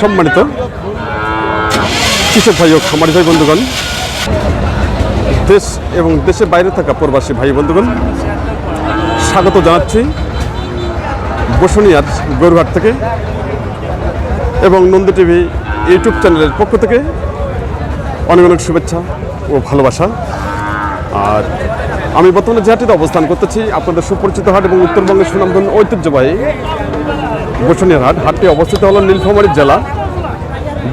সম্মানিত কৃষক ভাই ও খামারি ভাই বন্ধুগণ, দেশ এবং দেশের বাইরে থাকা প্রবাসী ভাই বন্ধুগণ, স্বাগত জানাচ্ছি বসুনিয়ার গরুহাট থেকে এবং নন্দী টিভি ইউটিউব চ্যানেলের পক্ষ থেকে অনেক অনেক শুভেচ্ছা ও ভালোবাসা। আর আমি বর্তমানে জেহাটিতে অবস্থান করতেছি, আপনাদের সুপরিচিত হাট এবং উত্তরবঙ্গের সুনামধন্য ঐতিহ্যবাহী বসুনিয়ার হাট। হাটটি অবস্থিত হলো নীলফামারী জেলা।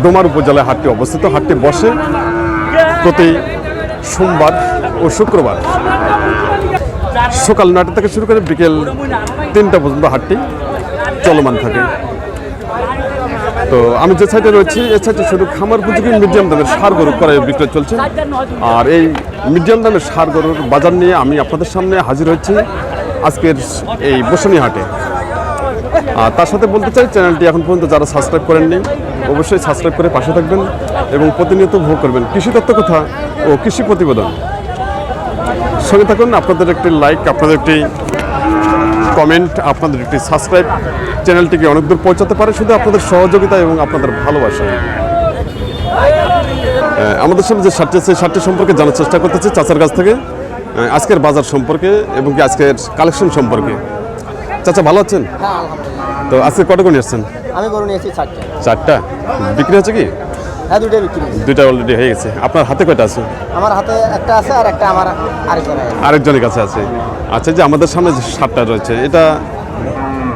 ডোমার উপজেলায় হাটটি অবস্থিত। হাটটি বসে প্রতি সোমবার ও শুক্রবার। সকাল নয়টা থেকে শুরু করে বিকেল তিনটা পর্যন্ত হাটটি চলমান থাকে। তো আমি যে সাইডে রয়েছি এই সাইডে শুধু খামার উপযোগী মিডিয়াম দামের সার গরু ক্রয় বিক্রয় চলছে। আর এই মিডিয়াম দামের সার গরুর বাজার নিয়ে আমি আপনাদের সামনে হাজির হয়েছি আজকের এই বসুনি হাটে। আর তার সাথে বলতে চাই, চ্যানেলটি এখন পর্যন্ত যারা সাবস্ক্রাইব করেননি, অবশ্যই সাবস্ক্রাইব করে পাশে থাকবেন এবং প্রতিনিয়ত ভোগ করবেন। কৃষি তত্ত্ব কথা ও কৃষি প্রতিবেদন। সঙ্গে থাকুন, আপনাদের একটি লাইক আপনাদের একটি কমেন্ট আপনাদের একটি সাবস্ক্রাইব চ্যানেলটিকে অনেক দূর পৌঁছাতে পারে শুধু আপনাদের সহযোগিতা এবং আপনাদের ভালোবাসা। আমাদের সামনে যে শার্টটি আছে শার্টটি সম্পর্কে জানার চেষ্টা করতেছি চাচার কাছ থেকে। আজকের বাজার সম্পর্কে এবং কি আজকের কালেকশন সম্পর্কে। চাচা, ভালো আছেন? তো আজকে কটা করে নিয়ে আসছেন? আমি গরু নিয়েছি চারটে। চারটা? বিক্রি হচ্ছে কি? হ্যাঁ দুটোই বিক্রি হয়েছে। দুইটা অলরেডি হয়ে গেছে। আপনার হাতে কয়টা আছে? আমার হাতে একটা আছে আর একটা আমার আরেকজনের। আরেকজনের কাছে আছে। আচ্ছা যে আমাদের সামনে যে সারটা রয়েছে এটা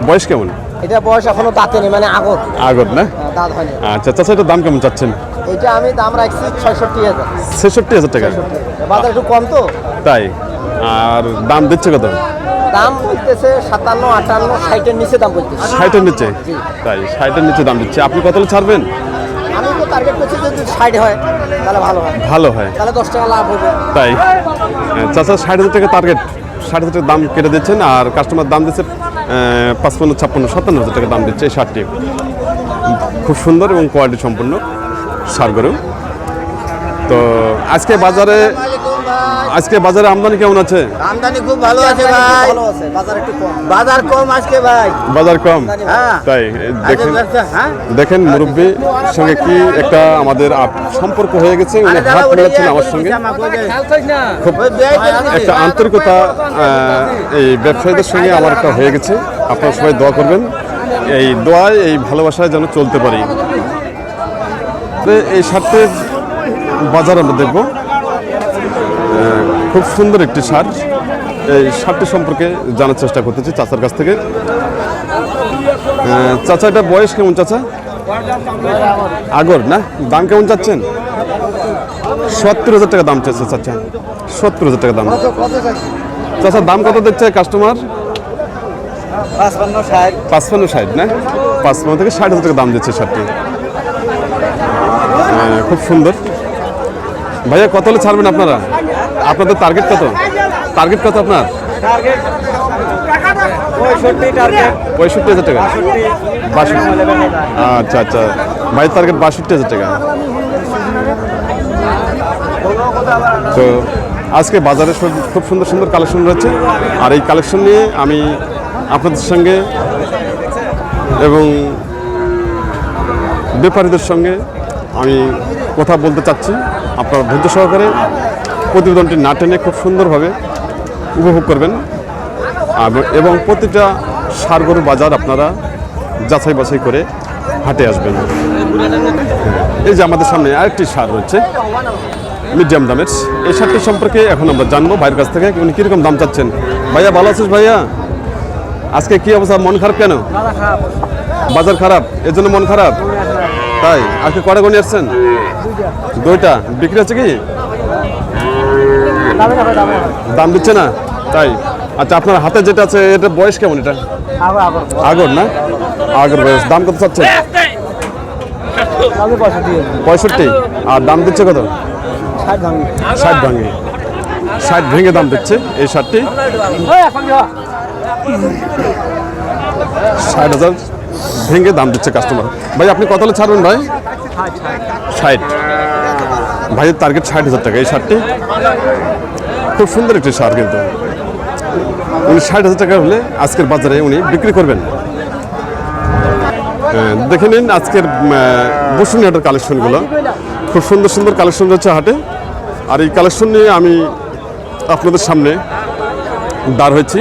বয়স কেমন? এটা বয়স এখনও দাঁতে নেই মানে আগত। আগত না? হ্যাঁ, দাঁত হয়নি। আচ্ছা চাচা এটার দাম কেমন চাচ্ছেন? এটা আমি দাম রাখছি ছয়ষট্টি হাজার। ছেষট্টি হাজার টাকা। বাজার একটু কম তো। তাই। আর দাম দিচ্ছে কত? দাম বলতেছে সাতান্ন আটান্ন ষাটের নিচে দাম বলতেছে। ষাটের নিচে? তাই ষাটের নিচে দাম দিচ্ছে। আপনি কত ছাড়বেন? আমি তো টার্গেট করছি যদি ষাট হয় তাহলে ভালো হয়। ভালো হয়। তাহলে দশ টাকা লাভ হবে। তাই। চাচা ষাট হাজার টাকা টার্গেট ষাট হাজার টাকা দাম কেটে দিচ্ছেন আর কাস্টমার দাম দিচ্ছে পাঁচপান্ন ছাপ্পান্ন সাতান্ন হাজার টাকা দাম দিচ্ছে এই শার্টটি খুব সুন্দর এবং কোয়ালিটি সম্পন্ন সার গরু তো আজকে বাজারে আজকে বাজারে আমদানি কেমন আছে? আমদানি খুব ভালো আছে ভাই। ভালো আছে বাজার একটু কম। বাজার কম আজকে ভাই। বাজার কম? হ্যাঁ। তাই দেখেন হ্যাঁ। দেখেন মুরব্বী সঙ্গে কি একটা আমাদের আপ- সম্পর্ক হয়ে গেছে? উনি হাত মেলাচ্ছেন আমার সঙ্গে। খুব একটা আন্তরিকতা এই ব্যবসায়ীদের সঙ্গে আমার একটা হয়ে গেছে। আপনারা সবাই দোয়া করবেন। এই দোয়ায় এই ভালোবাসায় যেন চলতে পারি। তো এই সারটির বাজার আমরা দেখব। খুব সুন্দর একটি সার। এই সারটি সম্পর্কে জানার চেষ্টা করতেছি চাচার কাছ থেকে। চাচা এটা বয়স কেমন চাচা? আগর না? দাম কেমন চাচ্ছেন? সত্তর হাজার টাকা দাম চাচ্ছে চাচা। সত্তর হাজার টাকা দাম। চাচা দাম কত দেখছে কাস্টমার পাঁচপান্ন ষাট। না? পাঁচপান্ন থেকে ষাট হাজার টাকা দাম দিচ্ছে শার্টটি খুব সুন্দর। ভাইয়া কত হলে ছাড়বেন আপনারা? আপনাদের টার্গেট কত? টার্গেট কত আপনার? পঁয়ষট্টি হাজার টাকা। বাষট্টি। আচ্ছা আচ্ছা। ভাই টার্গেট বাষট্টি হাজার টাকা। তো আজকে বাজারে খুব সুন্দর সুন্দর কালেকশন রয়েছে। আর এই কালেকশন নিয়ে আমি আপনাদের সঙ্গে এবং ব্যাপারীদের সঙ্গে আমি কথা বলতে চাচ্ছি। আপনারা ধৈর্য সহকারে প্রতিবেদনটি না টেনে খুব সুন্দরভাবে উপভোগ করবেন এবং প্রতিটা সার গরুর বাজার আপনারা যাচাই বাছাই করে হাটে আসবেন এই যে আমাদের সামনে আরেকটি সার রয়েছে মিডিয়াম দামের এই সারটি সম্পর্কে এখন আমরা জানব ভাইয়ের কাছ থেকে উনি কীরকম দাম চাচ্ছেন ভাইয়া ভালো আছিস ভাইয়া আজকে কি অবস্থা মন খারাপ কেন বাজার খারাপ এর জন্য মন খারাপ তাই আজকে কটা গণি আসছেন দুইটা বিক্রি আছে কি দাম দিচ্ছে না? তাই? আচ্ছা আপনার হাতে যেটা আছে এটা বয়স কেমন এটা? আগর না? আগর বয়স। দাম কত চাচ্ছে পঁয়ষট্টি। আর দাম দিচ্ছে কত? ষাট ভাঙে। ষাট ভেঙে দাম দিচ্ছে এই শার্টটি ষাট হাজার ভেঙে দাম দিচ্ছে কাস্টমার ভাই, আপনি কত ছাড়বেন ভাই? ষাট। ভাইয়ের টার্গেট ষাট হাজার টাকা। এই শার্টটি খুব সুন্দর একটি সার কিন্তু। উনি ষাট হাজার টাকা হলে আজকের বাজারে উনি বিক্রি করবেন। দেখে নিন আজকের বসুনি হাটের কালেকশনগুলো। খুব সুন্দর সুন্দর কালেকশন রয়েছে হাটে। আর এই কালেকশন নিয়ে আমি আপনাদের সামনে দাঁড় হয়েছি।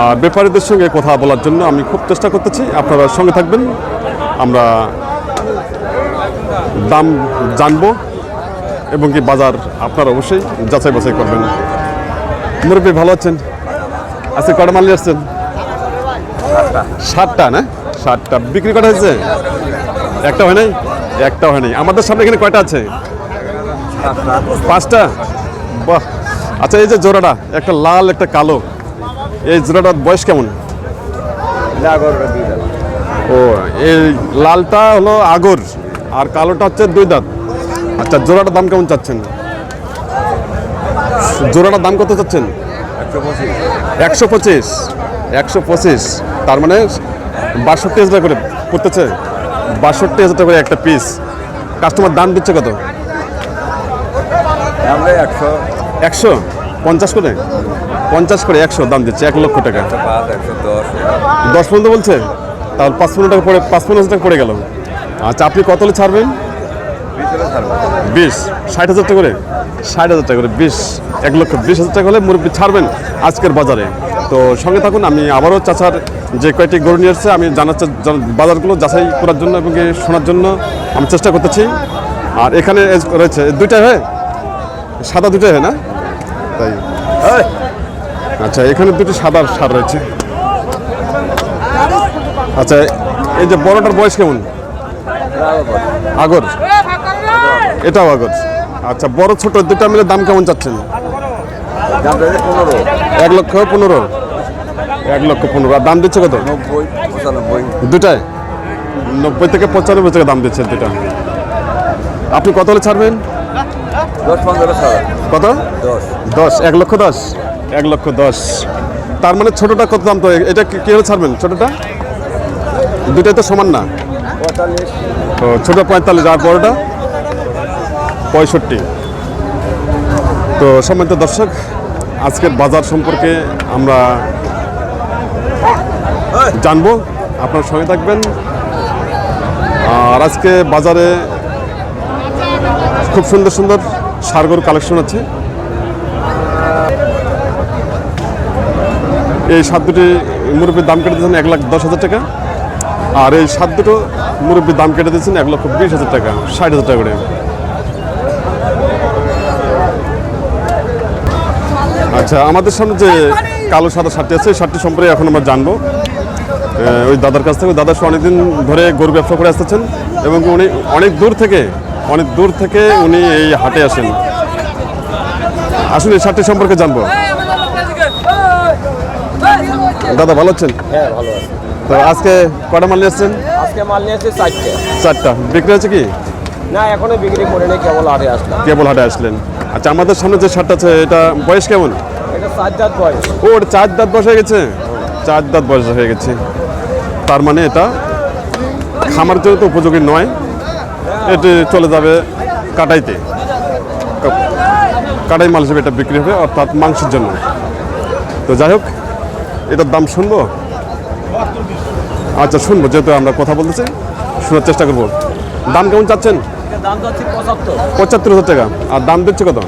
আর ব্যাপারীদের সঙ্গে কথা বলার জন্য আমি খুব চেষ্টা করতেছি। আপনারা সঙ্গে থাকবেন। আমরা দাম জানব। এবং কি বাজার আপনারা অবশ্যই যাচাই বাছাই করবেন। মুরব্বী, ভালো আছেন? আজকে কটা মাল আসছেন? ষাটটা না? ষাটটা বিক্রি করা হয়েছে? একটা হয় নাই? একটা হয় নাই। আমাদের সামনে এখানে কয়টা আছে? পাঁচটা? বাহ! আচ্ছা এই যে জোড়াটা, একটা লাল, একটা কালো। এই জোড়াটার বয়স কেমন? ও, এই লালটা হলো আগর, আর কালোটা হচ্ছে দুই দাঁত। আচ্ছা জোড়াটার দাম কেমন চাচ্ছেন? জোড়াটার দাম কত চাচ্ছেন? একশো পঁচিশ। একশো পঁচিশ। তার মানে বাষট্টি হাজার করে করতেছে বাষট্টি হাজার করে একটা পিস কাস্টমার দাম দিচ্ছে কত? একশো। একশো? পঞ্চাশ করে? পঞ্চাশ করে একশো দাম দিচ্ছে এক লক্ষ টাকা। দশ পর্যন্ত বলছে? তাহলে পাঁচ পনেরো টাকা পড়ে পাঁচ পনেরো হাজার টাকা পড়ে গেল। আচ্ছা আপনি কত হলে ছাড়বেন? বিশ। ষাট হাজার টাকা করে। ষাট হাজার টাকা করে বিশ। এক লক্ষ বিশ হাজার টাকা হলে মুরব্বী ছাড়বেন আজকের বাজারে। তো সঙ্গে থাকুন আমি আবারও চাচার যে কয়েকটি গরু নিয়ে এসছে আমি জানার বাজারগুলো যাচাই করার জন্য এবং শোনার জন্য আমি চেষ্টা করতেছি। আর এখানে রয়েছে দুইটাই হয়? সাদা দুটাই হয় না? তাই। আচ্ছা এখানে দুটি সাদার সার রয়েছে। আচ্ছা এই যে বড়টার বয়স কেমন? আগর। এটাও আগর আচ্ছা বড় ছোট দুটা মিলে দাম কেমন চাচ্ছেন? এক লক্ষ পনেরো। এক লক্ষ পনেরো। আর দাম দিচ্ছে কত? দুটায় নব্বই থেকে পঁচানব্বই টাকা দাম দিচ্ছে দুটা আপনি কত হলে ছাড়বেন? কত? দশ। এক লক্ষ দশ? এক লক্ষ দশ। তার মানে ছোটটা কত দাম? তো এটা কি হলে ছাড়বেন? ছোটটা? দুটাই তো সমান না। তো ছোটো পঁয়তাল্লিশ। আর বড়টা? পঁয়ষট্টি। তো সম্মানিত দর্শক, আজকের বাজার সম্পর্কে আমরা জানব। আপনার সঙ্গে থাকবেন। আর আজকে বাজারে খুব সুন্দর সুন্দর সারগর কালেকশন আছে। এই সাত দুটি মুরব্বীর দাম কেটে দিয়েছেন এক লাখ দশ হাজার টাকা। আর এই সাত দুটো মুরব্বীর দাম কেটে দিয়েছেন এক লক্ষ বিশ হাজার টাকা, ষাট হাজার টাকা করে। আচ্ছা আমাদের সামনে যে কালো সাদা শার্টটি আছে শার্টটি সম্পর্কে এখন আমরা জানব। ওই দাদার কাছ থেকে দাদা অনেকদিন ধরে গরু ব্যবসা করে আসতেছেন এবং উনি অনেক দূর থেকে অনেক দূর থেকে উনি এই হাটে আসেন। আসুন এই শার্টটি সম্পর্কে জানব। দাদা ভালো আছেন? হ্যাঁ ভালো আছে। তো আজকে কটা মাল নিয়ে আসছেন? আজকে মাল নিয়ে এসেছে চারটে। চারটা। বিক্রি হয়েছে কি? না এখনও বিক্রি করে নেই কেবল আরে আসলাম। কেবল হাটে আসলেন। আচ্ছা আমাদের সামনে যে শার্টটা আছে এটা বয়স কেমন? এটা চার দাঁত বয়স। ও ওটা চার দাঁত বয়স হয়ে গেছে? চার দাঁত বয়স হয়ে গেছে। তার মানে এটা খামার জন্য তো উপযোগী নয় এটি চলে যাবে কাটাইতে। কাটাই মাল হিসেবে এটা বিক্রি হবে অর্থাৎ মাংসের জন্য। তো যাই হোক এটার দাম শুনব? আচ্ছা শুনব যেহেতু আমরা কথা বলতেছি শোনার চেষ্টা করব। দাম কেমন চাচ্ছেন? দাম যাচ্ছে পঁচাত্তর। পঁচাত্তর হাজার টাকা। আর দাম দিচ্ছে কত?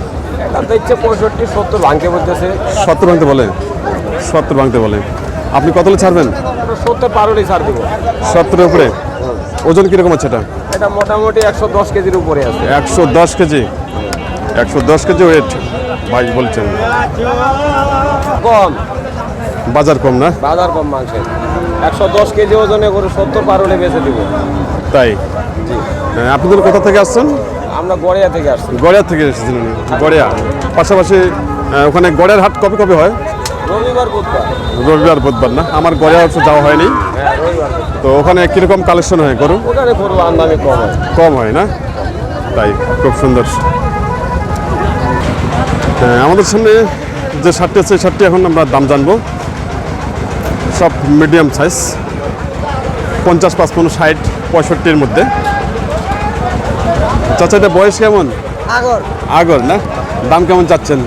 দাম পঁয়ষট্টি সত্তর ভাঙতে বলতেছে। সত্তর ভাঙতে বলে? সত্তর ভাঙতে বলে। আপনি কত ছাড়বেন? সত্তর ছাড় দিব। সত্তরের উপরে? ওজন কীরকম আছে এটা? এটা মোটামুটি একশো দশ কেজির উপরে আছে। একশো দশ কেজি? একশো দশ কেজি ওয়েট ভাই বলছেন। কম। বাজার কম না? বাজার কম মাংসের। একশো দশ কেজি ওজনে করে সত্তর পারোলে বেঁচে দিব। তাই? আপনাদের কোথা থেকে আসছেন? আমরা গড়িয়া থেকে আসছি। গড়িয়া থেকে এসেছেন উনি গড়িয়া। পাশাপাশি ওখানে গড়িয়ার হাট কবে কবে হয়? রবিবার বুধবার। রবিবার বুধবার না? আমার গড়িয়া হচ্ছে যাওয়া হয়নি। হ্যাঁ। তো ওখানে কীরকম কালেকশন হয় গরু? ওখানে গরু আমদানি কম হয়। কম হয় না? তাই খুব সুন্দর। হ্যাঁ, আমাদের সামনে যে শার্টটি আছে শার্টটি এখন আমরা দাম জানব। সব মিডিয়াম সাইজ পঞ্চাশ পাঁচপন্ন ষাট পঁয়ষট্টির মধ্যে। চাচা এটা বয়স কেমন? আগর। আগর না? দাম কেমন চাচ্ছেন?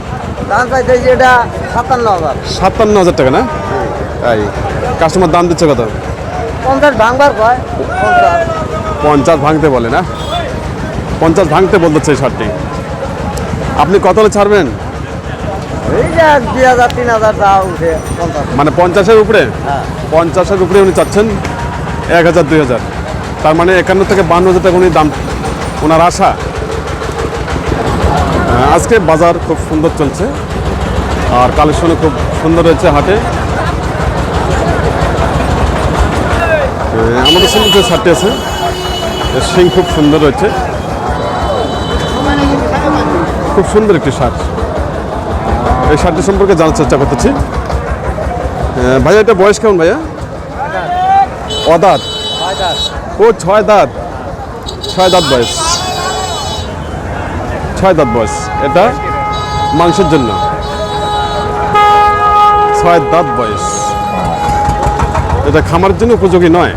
দাম চাইতেছি এটা সাতান্ন হাজার। সাতান্ন হাজার টাকা না? তাই কাস্টমার দাম দিচ্ছে কত? পঞ্চাশ ভাঙবার কয়? পঞ্চাশ। ভাঙতে বলে না? পঞ্চাশ ভাঙতে বলতেছে এই শার্টটি আপনি কত হলে ছাড়বেন? মানে পঞ্চাশের উপরে? হ্যাঁ। পঞ্চাশের উপরে উনি চাচ্ছেন এক হাজার দুই হাজার। তার মানে একান্ন থেকে বান্ন হাজার টাকা উনি দাম ওনার আশা। আজকে বাজার খুব সুন্দর চলছে আর কালেকশনও খুব সুন্দর রয়েছে হাটে। আমাদের সামনে যে শার্টটি আছে শিং খুব সুন্দর রয়েছে। খুব সুন্দর একটি শার্ট। এই শার্টটি সম্পর্কে জানার চেষ্টা করতেছি। ভাইয়া এটা বয়স কেমন ভাইয়া? অদাঁত ও ছয় দাঁত। ছয় দাঁত বয়স। ছয় দাঁত বয়স। এটা মাংসের জন্য। ছয় দাঁত বয়স। এটা খামারের জন্য উপযোগী নয়।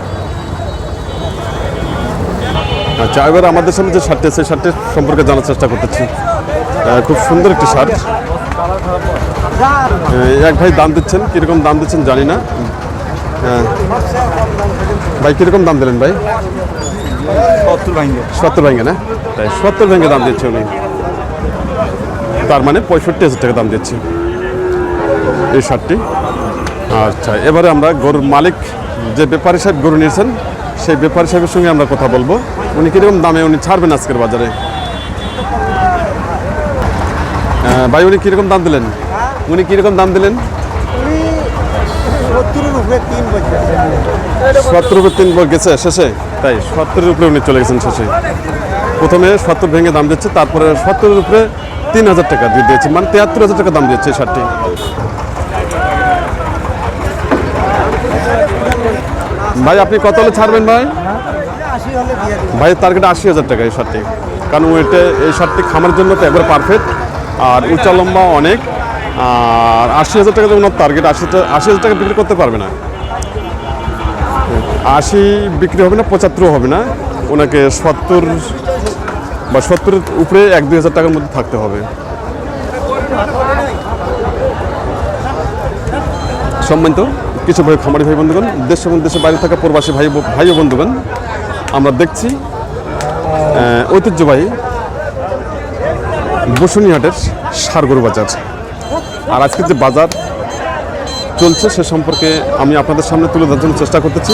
আচ্ছা এবার আমাদের সামনে যে শার্টটি আছে শার্টের সম্পর্কে জানার চেষ্টা করতেছি। খুব সুন্দর একটি শার্ট। এক ভাই দাম দিচ্ছেন। কীরকম দাম দিচ্ছেন জানি না। ভাই, কীরকম দাম দিলেন ভাই? সত্তর ভাঙবে সত্তর ভেঙে না? তাই সত্তর ভেঙে দাম দিচ্ছে উনি। তার মানে পঁয়ষট্টি হাজার টাকা দাম দিচ্ছে। এই শার্টটি। আচ্ছা এবারে আমরা গরুর মালিক যে ব্যাপারী সাহেব গরু নিয়েছেন সেই ব্যাপারী সাহেবের সঙ্গে আমরা কথা বলব। উনি কীরকম দামে উনি ছাড়বেন আজকের বাজারে? ভাই উনি কীরকম দাম দিলেন? উনি কীরকম দাম দিলেন? সত্তর উপরে তিন বছর গেছে শেষে? তাই সত্তরের উপরে উনি চলে গেছেন শেষে। প্রথমে সত্তর ভেঙে দাম দিচ্ছে, তারপরে সত্তরের উপরে তিন হাজার টাকা দিয়ে দিয়েছে মানে তিয়াত্তর হাজার টাকা দাম এই শার্টটি। ভাই, আপনি কত হলে ছাড়বেন ভাই? ভাই টার্গেট আশি হাজার টাকা এই শার্টটি। কারণ ওইটা এই শার্টটি খামার জন্য তো একবার পারফেক্ট আর উঁচা লম্বা অনেক, আর আশি হাজার টাকা ওনার টার্গেট আশি আশি হাজার টাকা বিক্রি করতে পারবে না। আশি বিক্রি হবে না, পঁচাত্তরও হবে না। ওনাকে সত্তর বা সত্তরের উপরে এক, দুই হাজার টাকার মধ্যে থাকতে হবে। সম্মানিত কিছু ভাই, খামারি ভাই, বন্ধুগণ, দেশ এবং দেশের বাইরে থাকা প্রবাসী ভাই ভাই ও বন্ধুগণ, আমরা দেখছি ঐতিহ্যবাহী বসুনিহাটের সারগরু বাজার। আর আজকের যে বাজার চলছে, সে সম্পর্কে আমি আপনাদের সামনে তুলে ধরার জন্য চেষ্টা করতেছি।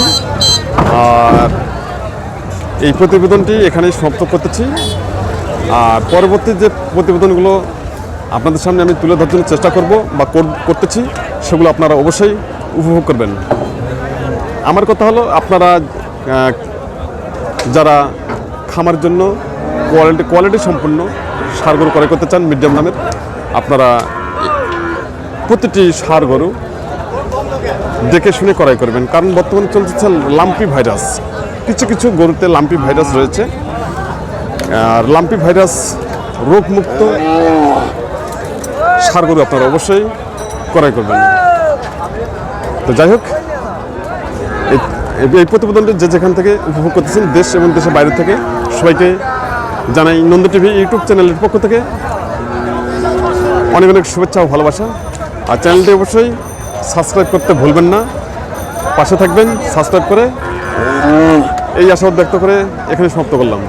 আর এই প্রতিবেদনটি এখানেই সমাপ্ত করতেছি। আর পরবর্তী যে প্রতিবেদনগুলো আপনাদের সামনে আমি তুলে ধরার জন্য চেষ্টা করব বা কর- করতেছি, সেগুলো আপনারা অবশ্যই উপভোগ করবেন। আমার কথা হলো, আপনারা যারা খামার জন্য কোয়ালিটি কোয়ালিটি সম্পন্ন সার গরু ক্রয় করতে চান, মিডিয়াম দামের, আপনারা প্রতিটি সার গরু দেখে শুনে ক্রয় করবেন। কারণ বর্তমানে চলছে লাম্পি ভাইরাস। কিছু কিছু গরুতে লাম্পি ভাইরাস রয়েছে। আর লাম্পি ভাইরাস রোগমুক্ত সার গরু আপনারা অবশ্যই ক্রয় করবেন। তো যাই হোক এই প্রতিবেদনটি যে যেখান থেকে উপভোগ করতেছেন দেশ এবং দেশের বাইরে থেকে সবাইকে জানাই নন্দ টিভি ইউটিউব চ্যানেলের পক্ষ থেকে অনেক অনেক শুভেচ্ছা ও ভালোবাসা। আর চ্যানেলটি অবশ্যই সাবস্ক্রাইব করতে ভুলবেন না। পাশে থাকবেন, সাবস্ক্রাইব করে। এই আশাবাদ ব্যক্ত করে এখানে সমাপ্ত করলাম।